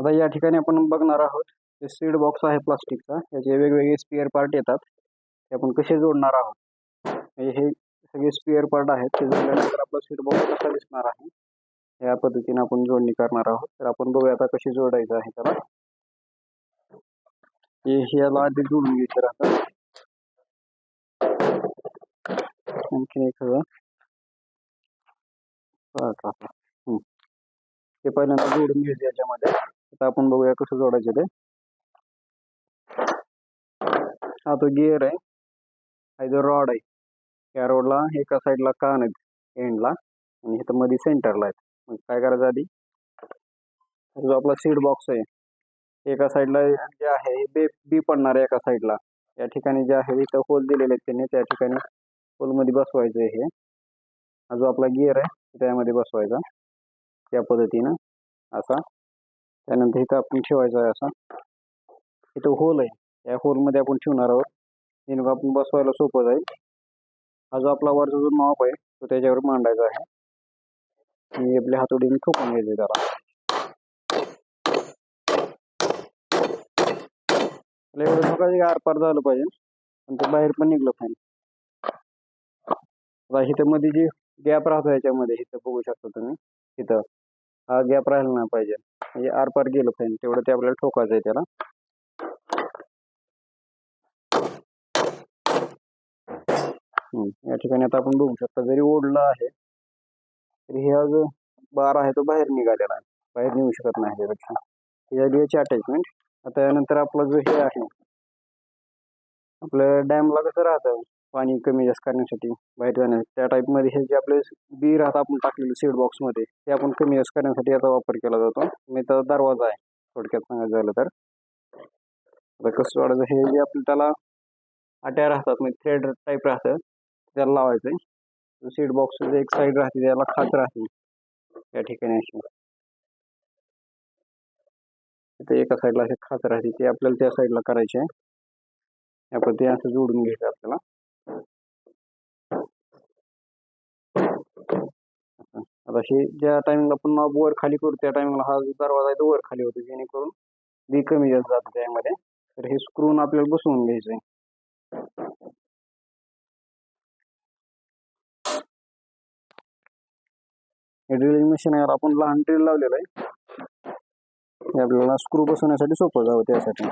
आता या ठिकाणी आपण बघणार आहोत ते सीड बॉक्स आहे प्लास्टिकचा याचे वेगवेगळे स्पिअर पार्ट येतात. ते आपण कसे जोडणार आहोत? म्हणजे हे सगळे स्पिअर पार्ट आहेत ते जोडल्यानंतर आपला सीड बॉक्स कसा दिसणार आहे? या पद्धतीने आपण जोडणी करणार आहोत. तर आपण बघूया आता कशी जोडायचं आहे त्याला. हे आधी जोडून घ्यायचं राहतं. आणखीन एक पार्ट राहतं ते पहिल्यांदा जोडून घ्यायचं याच्यामध्ये. आता आपण बघूया कसं जोडायचं ते. हा तो गिअर आहे. हा जो रॉड आहे. या रोडला एका साईडला कान आहेत एंडला आणि इथं मध्ये सेंटरला आहेत. मग काय करायचं आधी? जो आपला सीड बॉक्स आहे एका साईडला जे आहे बे बी पडणार आहे एका साईडला या ठिकाणी जे आहे इथं होल दिलेले आहेत त्यांनी त्या ठिकाणी होलमध्ये बसवायचं हे. हा जो आपला गिअर आहे त्यामध्ये बसवायचा. त्या पद्धतीनं असा त्यानंतर इथं आपण ठेवायचं आहे असा. इथं होल आहे. या होलमध्ये आपण ठेवणार आहोत. जेणेकरून आपण बसवायला सोपं जाईल. हा जो आपला वरचा जो माप आहे तो त्याच्यावर मांडायचा आहे. मी आपल्या हातोडीने ठोकून घ्यायचे त्याला एवढं ठोकायचं आरपार झालं पाहिजे. आणि ते बाहेर पण निघलं पाहिजे. आता इथं मध्ये जे गॅप राहतो याच्यामध्ये इथं बघू शकता तुम्ही. इथं. हा गॅप राहिला नाही पाहिजे. म्हणजे आरपार गेलं पाहिजे तेवढं ते आपल्याला ठोकायचं आहे त्याला. या ठिकाणी आता आपण बघू शकता जरी ओढला आहे तरी हे जो बार आहे तो बाहेर निघालेला आहे. बाहेर निघू शकत नाही त्यापेक्षा ही याची अटॅचमेंट आता यानंतर आपलं जो हे आहे आपलं डॅमला कसं राहतं? पाणी कमी जास्त करण्यासाठी बाहेर जाण्यासाठी. त्या टाईपमध्ये हे जे आपले बी राहतं आपण टाकलेलं सीड बॉक्समध्ये ते आपण कमी जास्त करण्यासाठी याचा वापर केला जातो. मी तर दरवाजा आहे थोडक्यात सांगायचं झालं तर. आता कसं वाढायचं हे जे आपलं त्याला अट्या राहतात म्हणजे थ्रेड टाईप राहतं त्याला लावायचं आहे सीड बॉक्स एक साईड राहते त्याला खात राहते. या ठिकाणी अशी. ते एका साईडला असे खात राहते ते आपल्याला त्या साईडला करायचे आहे. या पद्धती असं जोडून घ्यायचं आपल्याला. आता हे ज्या टायमिंगला आपण वर खाली करू त्या टायमिंगला हा जो दरवाजा आहे तो वर खाली होतो जेणेकरून बी कमी जास्त जातं त्यामध्ये. तर हे स्क्रून आपल्याला बसवून घ्यायचं आहे हे ड्रिलिंग मशीन यावर आपण लहान ड्रिल लावलेलं आहे. हे आपल्याला स्क्रू बसवण्यासाठी सोपं जावं त्यासाठी.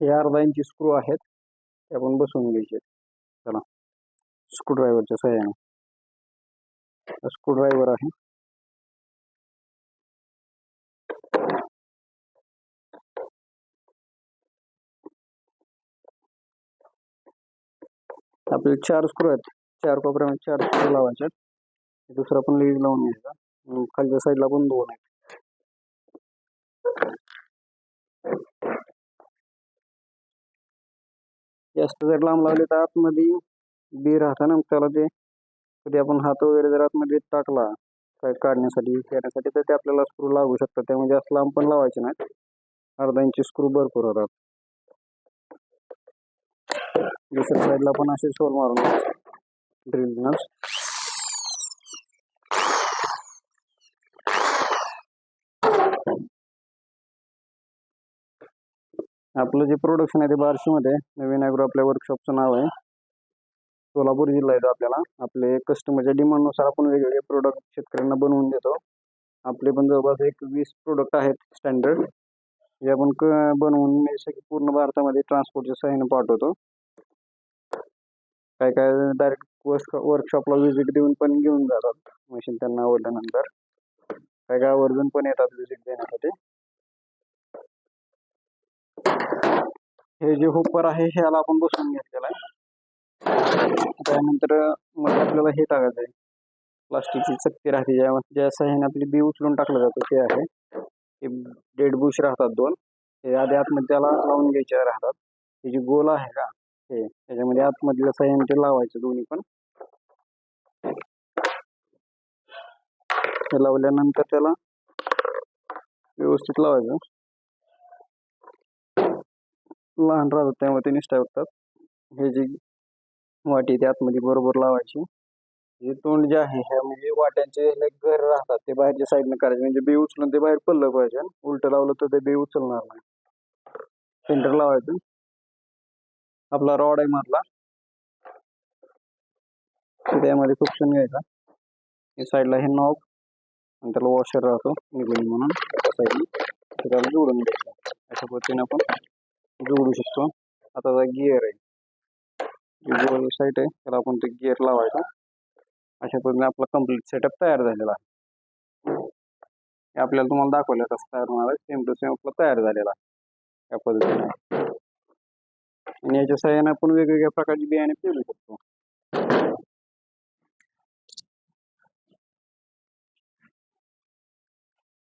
हे अर्धा इंची स्क्रू आहेत. ते आपण बसवून घ्यायचे. चला. स्क्रूड्रायव्हरच्या सहाय्याने. स्क्रूड्रायव्हर आहे. आपले चार स्क्रू आहेत. चार कोपऱ्यामध्ये चार स्क्रू लावायचे दुसरा पण लीड लावून घ्यायचा. खालच्या साईडला पण दोन आहेत. जास्त जर लांब लावले तर आतमध्ये बी राहतं ना त्याला ते कधी आपण हात वगैरे जर आतमध्ये टाकला काय काढण्यासाठी खेळण्यासाठी तर ते आपल्याला स्क्रू लागू शकतात. त्यामुळे जास्त लांब पण लावायचे नाहीत अर्धा इंची स्क्रू भरपूर होतात. दुसऱ्या साईडला पण असे सोल मारून ड्रिलनच आपलं जे प्रोडक्शन आहे ते बार्शीमध्ये नवीन ॲग्रो आपल्या वर्कशॉपचं नाव आहे. सोलापूर जिल्हा येतो आपल्याला. आपले कस्टमरच्या डिमांडनुसार आपण वेगवेगळे प्रोडक्ट शेतकऱ्यांना बनवून देतो. आपले पण जवळपास एक वीस प्रोडक्ट आहेत स्टँडर्ड जे आपण क बनवून म्हणजे मी पूर्ण भारतामध्ये ट्रान्सपोर्टच्या सहाय्याने पाठवतो. काय काय डायरेक्ट वर्क वर्कशॉपला व्हिजिट देऊन पण घेऊन जातात. मशीन त्यांना आवडल्यानंतर. काय काय आवर्जून पण येतात व्हिजिट देण्यासाठी. हे जे हुपर आहे ह्याला आपण बसवून घेतलेलं आहे. त्यानंतर मग आपल्याला हे टाकायचं आहे. प्लास्टिकची चक्की राहते ज्या ज्या सहाय्याने आपली बी उचलून टाकलं जातं ते आहे. हे डेड बुश राहतात दोन. हे आधी आतमध्ये त्याला लावून घ्यायचे राहतात. हे जे गोल आहे का हे त्याच्यामध्ये आतमधल्या सहाय्याने ते लावायचं दोन्ही पण. हे लावल्यानंतर त्याला व्यवस्थित लावायचं. लहान राहतात त्यामुळे ते निष्ठा होतात हे जे वाटी ते आतमध्ये बरोबर लावायची. हे तोंड जे आहे ह्या म्हणजे वाट्यांचे घर राहतात. ते बाहेरच्या साईडने करायचे. म्हणजे बी उचलून ते बाहेर पडलं पाहिजे. उलट लावलं तर ते बी उचलणार नाही. सेंटर लावायचं. आपला रॉड आहे मधला. त्यामध्ये खुपसून घ्यायचा? या साईडला हे नॉब आणि त्याला वॉशर राहतो. निघून म्हणून. एका साईडने त्याला जोडून घ्यायचं. अशा पद्धतीने आपण म्हणजे जोडू शकतो. आता गिअर आहे. जी गोल आहे त्याला आपण ते गिअर लावायचा. अशा पद्धतीने आपला कंप्लीट सेटअप तयार झालेला आहे. हे आपल्याला तुम्हाला दाखवलं कसं तयार होणार आहे. सेम टू सेम आपला तयार झालेला आहे. या पद्धतीने. आणि याच्या सहाय्याने आपण वेगवेगळ्या प्रकारची बियाणे पेरू शकतो.